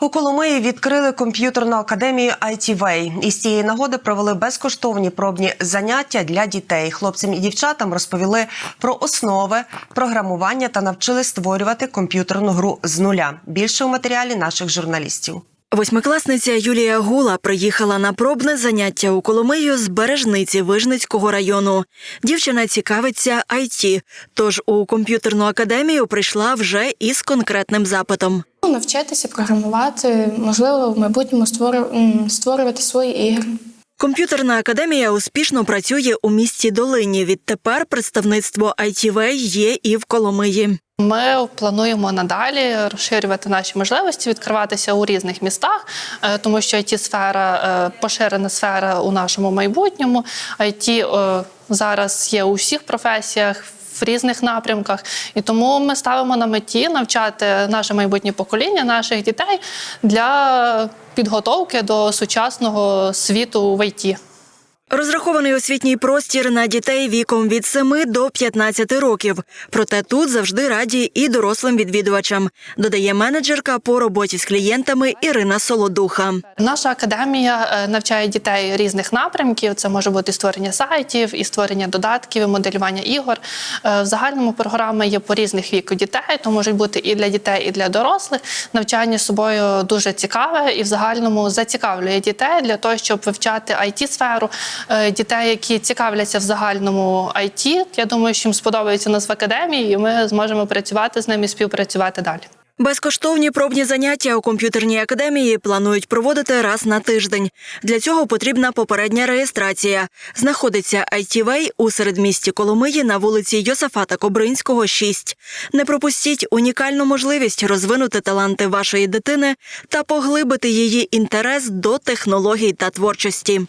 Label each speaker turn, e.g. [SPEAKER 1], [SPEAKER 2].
[SPEAKER 1] У Коломиї відкрили комп'ютерну академію ITV. І з цієї нагоди провели безкоштовні пробні заняття для дітей. Хлопцям і дівчатам розповіли про основи програмування та навчили створювати комп'ютерну гру з нуля. Більше у матеріалі наших журналістів.
[SPEAKER 2] Восьмикласниця Юлія Гула приїхала на пробне заняття у Коломию з бережниці Вижницького району. Дівчина цікавиться IT, тож у комп'ютерну академію прийшла вже із конкретним запитом.
[SPEAKER 3] Навчатися програмувати, можливо, в майбутньому створю- створювати свої ігри.
[SPEAKER 2] Комп'ютерна академія успішно працює у місті Долині. Відтепер представництво ITV є і в Коломиї.
[SPEAKER 4] Ми плануємо надалі розширювати наші можливості, відкриватися у різних містах, е, тому що it сфера е, поширена сфера у нашому майбутньому. IT е, зараз є у всіх професіях. В різних напрямках, і тому ми ставимо на меті навчати наше майбутнє покоління, наших дітей для підготовки до сучасного світу в ІТ.
[SPEAKER 2] Розрахований освітній простір на дітей віком від 7 до 15 років. Проте тут завжди раді і дорослим відвідувачам, додає менеджерка по роботі з клієнтами Ірина Солодуха.
[SPEAKER 4] Наша академія е, навчає дітей різних напрямків. Це може бути створення сайтів, і створення додатків, і моделювання ігор. Е, В загальному програми є по різних віку дітей, то можуть бути і для дітей, і для дорослих. Навчання з собою дуже цікаве і в загальному зацікавлює дітей для того, щоб вивчати it сферу дітей, які цікавляться в загальному IT. Я думаю, що їм сподобається нас в академії, і ми зможемо працювати з ними і співпрацювати далі.
[SPEAKER 2] Безкоштовні пробні заняття у комп'ютерній академії планують проводити раз на тиждень. Для цього потрібна попередня реєстрація. Знаходиться ITV у середмісті Коломиї на вулиці Йосафата Кобринського, 6. Не пропустіть унікальну можливість розвинути таланти вашої дитини та поглибити її інтерес до технологій та творчості.